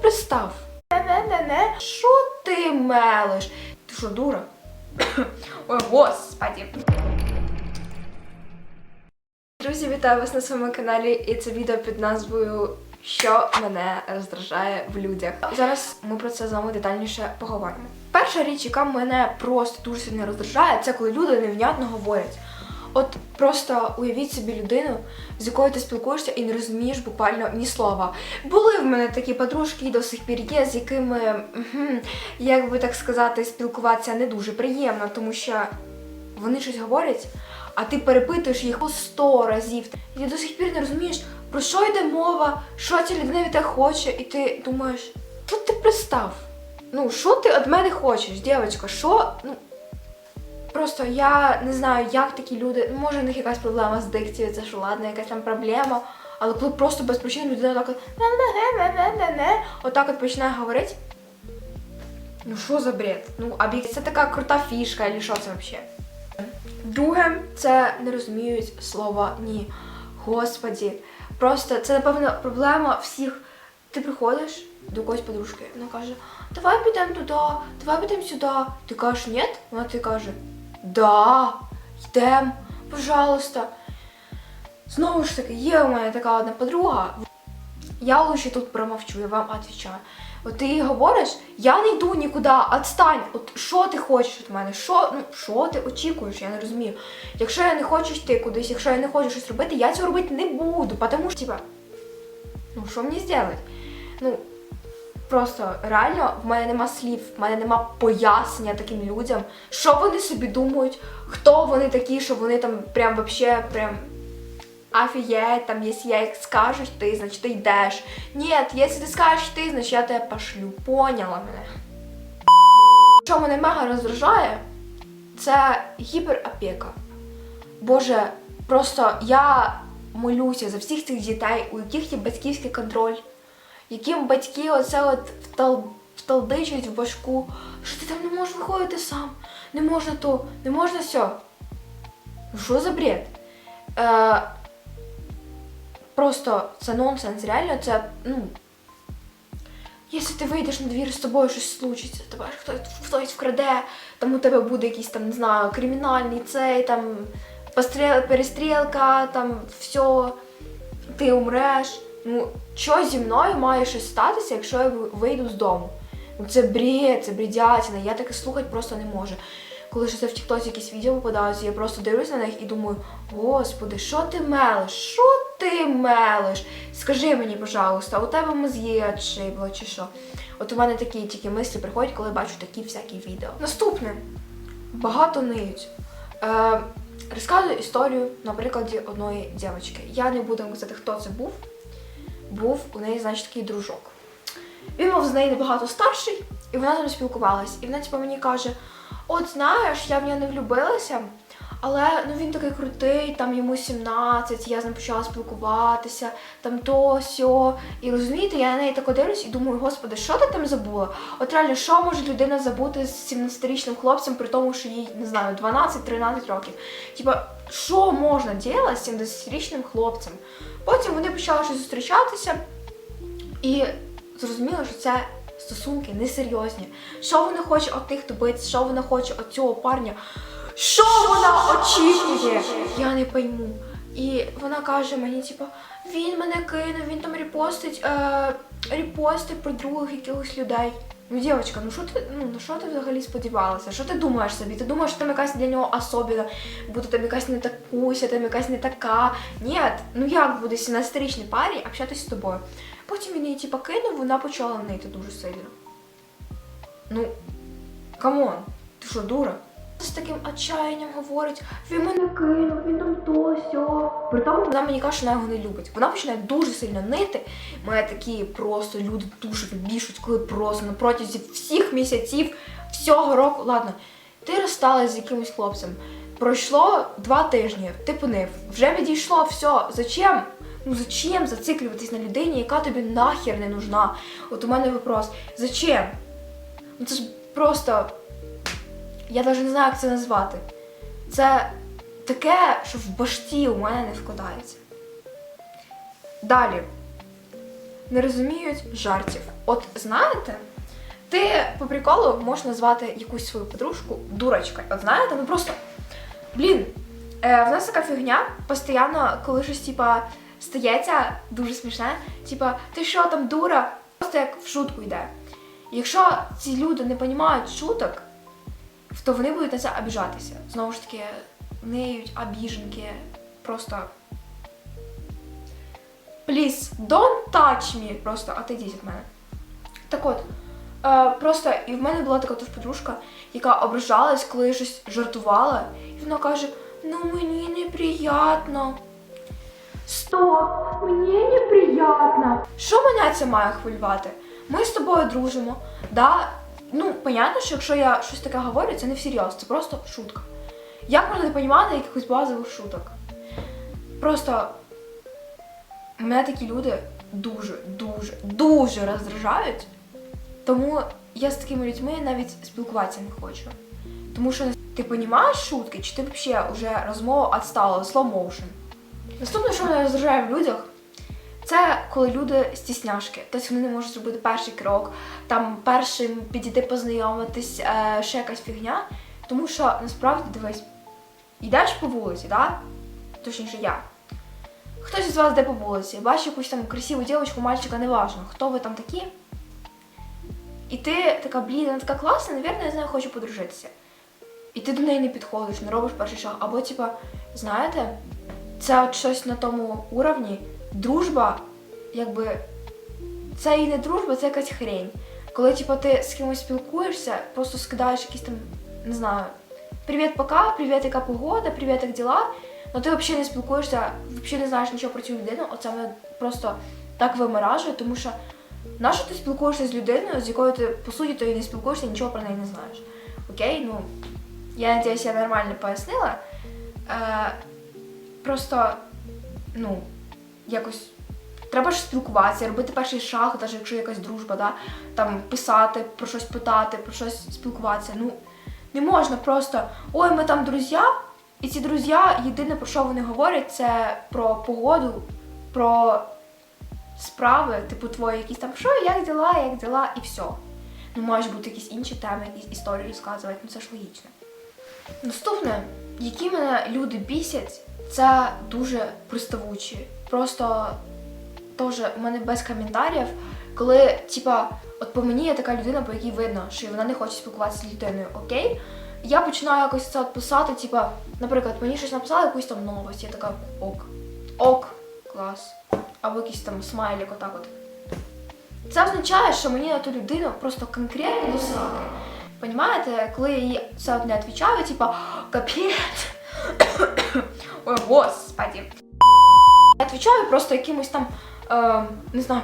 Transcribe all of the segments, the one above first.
пристав? Не-не-не-не. Що ти мелиш? Ти що, дура? Ой, господи. Друзі, вітаю вас на своєму каналі, і це відео під назвою Що мене роздражає в людях. Зараз ми про це з вами детальніше поговоримо. Перша річ, яка мене просто дуже сильно роздражає, це коли люди невнятно говорять. От просто уявіть собі людину, з якою ти спілкуєшся і не розумієш буквально ні слова. Були в мене такі подружки і до сих пір є, з якими, як би так сказати, спілкуватися не дуже приємно, тому що вони щось говорять, а ти перепитуєш їх по сто разів. І до сих пір не розумієш, про що йде мова, що ця людина від тебе хоче, і ти думаєш, тут ти пристав. Ну, що ти від мене хочеш, дівчинка, що? Ну, Просто я не знаю, як такі люди. Може, у них якась проблема з дикцією, це ж ладно, якась там проблема. Але коли просто без причини людина так отак от починає говорити. Ну що за бред? Ну, а це така крута фішка, або що це взагалі? Друге, це не розуміють слова ні. Господі. Просто це, напевно, проблема всіх. Ти приходиш до якоїсь подружки, вона каже, давай підемо туди, давай підемо сюди. Ти кажеш, ні? Вона тобі каже, да, йдемо, пожалуйста. Знову ж таки, є у мене така одна подруга. Я лише тут промовчу, я вам відповідаю. От ти їй говориш, я не йду нікуди, відстань. От що ти хочеш від мене? Що, ну, що ти очікуєш? Я не розумію. Якщо я не хочу йти кудись, якщо я не хочу щось робити, я цього робити не буду, тому що, типа, ну що мені зробити? Ну, просто реально в мене нема слів, в мене нема пояснення таким людям, що вони собі думають, хто вони такі, що вони там прям вообще прям офігеть, там, якщо я їх скажу ти, значить ти йдеш. Ні, якщо ти скажеш ти, значить я тебе пошлю. Поняла мене. Що мене мега роздражає, це гіперопіка. Боже, просто я молюся за всіх цих дітей, у яких є батьківський контроль, яким батьки оце от втал... вталдичують в башку, що ти там не можеш виходити сам, не можна то, не можна сьо. Що за бред? Е, просто це нонсенс, реально це, ну. Якщо ти вийдеш на двір, з тобою щось случиться, тебе хтось, хтось вкраде, там у тебе буде якийсь там, не знаю, кримінальний цей, там перестрілка, там все, ти умреш. Ну, що зі мною має щось статися, якщо я вийду з дому? Ну це бред, це бредятина, я таке слухати просто не можу. Коли ж це в Тіктоці якісь відео попадаються, я просто дивлюсь на них і думаю, господи, що ти мелиш? Що ти мелиш? Скажи мені, пожалуйста, у тебе мозги отшибло чи що? От у мене такі тільки мислі приходять, коли бачу такі всякі відео. Наступне. Багато ниють. Е, розказую історію на прикладі одної дівчинки. Я не буду казати, хто це був. Був у неї, значить, такий дружок. Він був з неї набагато старший, і вона з ним спілкувалась. І вона типу, мені каже: от знаєш, я в нього не влюбилася, але ну він такий крутий, там йому 17, я з ним почала спілкуватися, там то сьо. І розумієте, я на неї так дивлюсь і думаю, господи, що ти там забула? От реально, що може людина забути з 17-річним хлопцем, при тому, що їй не знаю, 12-13 років. Типа, що можна робити з 70-річним хлопцем? Потім вони почали щось зустрічатися і зрозуміло, що це стосунки несерйозні. Що вона хоче від тих добитися, що вона хоче від цього парня. Що вона очікує? Я не пойму. І вона каже мені, типу, він мене кинув, він там репостить, е, репостить про других якихось людей. Ну, дівчинка, ну що ти ну на що ти взагалі сподівалася? Що ти думаєш собі? Ти думаєш, що там якась для нього особіна, буде там якась не такуся, там якась не така. Ні, ну як буде 17-річний парі общатися з тобою? Потім він її типу, кинув, вона почала нити дуже сильно. Ну, камон, ти що, дура? З таким отчаянням говорить, він мене кинув, він там то сьо. При тому вона мені каже, що вона його не любить. Вона починає дуже сильно нити. Мене такі просто люди дуже бішуть, коли просто на протязі всіх місяців, всього року. Ладно, ти розсталась з якимось хлопцем. Пройшло два тижні, ти понив, вже відійшло, все. Зачем? Ну зачем зациклюватись на людині, яка тобі нахер не нужна? От у мене вопрос: зачем? Ну це ж просто. Я навіть не знаю, як це назвати. Це таке, що в башті у мене не вкладається. Далі. не розуміють жартів. От знаєте, ти по приколу можеш назвати якусь свою подружку дурочкою. От знаєте, ну просто блін, е, в нас така фігня, постійно, коли щось типа стається дуже смішне, типа, ти що там дура? Просто як в шутку йде. Якщо ці люди не розуміють шуток, то вони будуть на це обіжатися. Знову ж таки, неють, обіженки, просто. Please, don't touch me. Просто отойдіть від мене. Так от, е, просто і в мене була така теж подружка, яка ображалась, коли я щось жартувала, і вона каже: ну мені неприємно. Стоп, мені неприємно. Що мене це має хвилювати? Ми з тобою дружимо. Да? Ну, понятно, що якщо я щось таке говорю, це не всерйоз, це просто шутка. Як можна не розуміти якихось базових шуток? Просто мене такі люди дуже, дуже, дуже роздражають. Тому я з такими людьми навіть спілкуватися не хочу. Тому що ти розумієш шутки, чи ти взагалі вже розмова відстала, slow motion. Наступне, що мене роздражає в людях, це коли люди стісняшки. Тобто вони не можуть зробити перший крок, там першим підійти познайомитись, е, ще якась фігня. Тому що насправді дивись, йдеш по вулиці, да? точніше я. Хтось із вас йде по вулиці, бачить якусь там красиву дівчинку, мальчика, неважно, хто ви там такі. І ти така, блін, вона така класна, навірно, я з нею хочу подружитися. І ти до неї не підходиш, не робиш перший шаг. Або, типа, знаєте, це от щось на тому уровні. Дружба, якби, це і не дружба, це якась хрень. Коли, типа, ти з кимось спілкуєшся, просто скидаєш якісь там, не знаю, привіт, пока, привіт, яка погода, привіт, як діла. Ну ти взагалі не спілкуєшся, взагалі не знаєш нічого про цю людину. Оце мене просто так виморажує, тому що нащо ти спілкуєшся з людиною, з якою ти по суті то і не спілкуєшся, нічого про неї не знаєш. Окей, ну я надіюсь, я нормально пояснила. Е, просто, ну, якось треба ж спілкуватися, робити перший шаг, навіть якщо якась дружба, да? там писати, про щось питати, про щось спілкуватися. Ну, не можна просто, ой, ми там друзі, і ці друзі, єдине про що вони говорять, це про погоду, про справи, типу твої якісь там, що, як діла, як діла, і все. Ну, мають бути якісь інші теми, якісь історії розказувати, ну це ж логічно. Наступне, які мене люди бісять, це дуже приставучі. Просто теж у мене без коментарів, коли, типа, от по мені є така людина, по якій видно, що вона не хоче спілкуватися з людиною, окей? Я починаю якось це писати, типа, наприклад, мені щось написали, якусь там новость, я така ок. Ок, клас. Або якийсь там смайлик, отак от. Це означає, що мені на ту людину просто конкретно досрати. Понімаєте, коли я їй це от не відповідаю, типа капець. Ой, господи. Відповідаю просто якимось там, е, не знаю,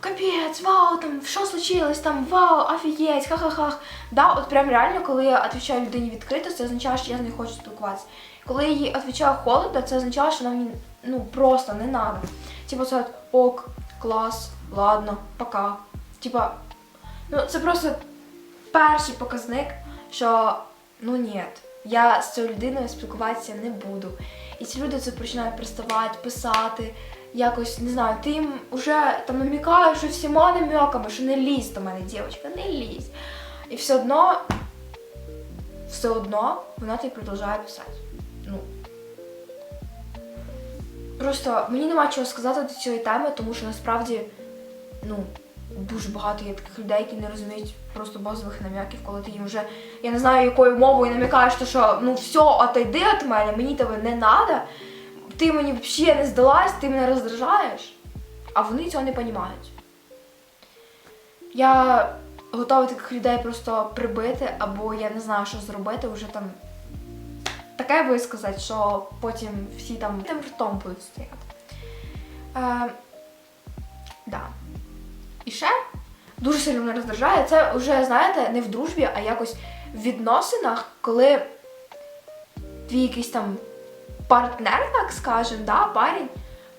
капець, вау, там, що случилось, там, вау, офігеть, ха-ха-ха. Да, от прям реально, коли я відповідаю людині відкрито, це означає, що я з нею хочу спілкуватися. Коли я їй відповідаю холодно, це означає, що вона мені ну, просто не надо. Типа це ок, клас, ладно, пока. Типа, ну це просто перший показник, що ну ні, я з цією людиною спілкуватися не буду. І ці люди це починають приставати, писати, якось, не знаю, ти їм вже там намікаєш що всіма намеками, що не лізь до мене, дівчинка, не лізь. І все одно, все одно вона тобі продовжує писати. Ну. Просто мені нема чого сказати до цієї теми, тому що насправді, ну, дуже багато є таких людей, які не розуміють просто базових нам'яків, коли ти їм вже, я не знаю, якою мовою намікаєш, то що ну все, отойди від мене, мені тебе не треба, ти мені взагалі не здалась, ти мене роздражаєш, а вони цього не розуміють. Я готова таких людей просто прибити, або я не знаю, що зробити, вже там таке висказати, що потім всі там тим ртом будуть стояти. Е, да. І ще дуже сильно мене роздражає. Це вже, знаєте, не в дружбі, а якось в відносинах, коли твій якийсь там партнер, так скажем, да, парень,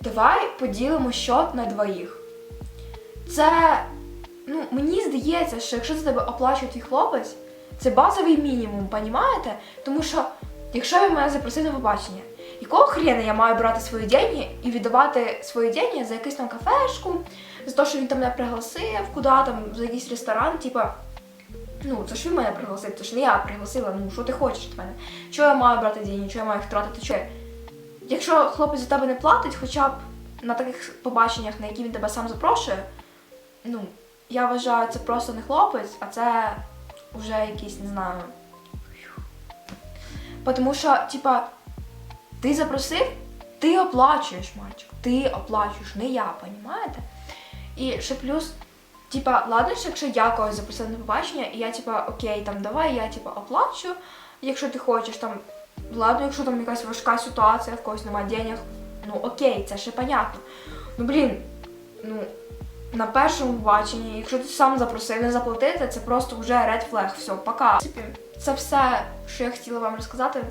давай поділимо счет на двоїх. Це, ну, мені здається, що якщо за тебе оплачує твій хлопець, це базовий мінімум, понімаєте? Тому що, якщо він мене запросив на побачення, якого хрена я маю брати свої деньги і віддавати свої деньги за якусь там кафешку, за те, що він там мене пригласив, куди там, за якийсь ресторан, типа. Ну, це ж він мене пригласив, це ж не я пригласила, ну що ти хочеш від мене? Чого я маю брати деньги, чого я маю їх тратити? Чого? Якщо хлопець за тебе не платить, хоча б на таких побаченнях, на які він тебе сам запрошує, ну, я вважаю, це просто не хлопець, а це вже якийсь, не знаю. Тому що, типа, ти запросив, ти оплачуєш, мальчик. Ти оплачуєш, не я, понімаєте? І ще плюс, типа, ладно, що якщо я когось запросила на побачення, і я, типа, окей, там давай я типа оплачу, якщо ти хочеш там. Ладно, якщо там якась важка ситуація, в когось немає денег, ну окей, це ще понятно. Ну блін, ну на першому побаченні, якщо ти сам запросив не заплатити, це просто вже red flag, все, пока. В принципі, це все, що я хотіла вам розказати.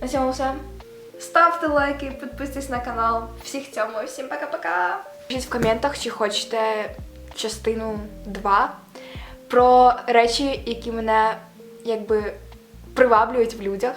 На цьому все. Ставте лайки, підписуйтесь на канал. Всіх цьому, всім пока-пока. Пишіть в коментах, чи хочете частину 2 про речі, які мене якби приваблюють в людях.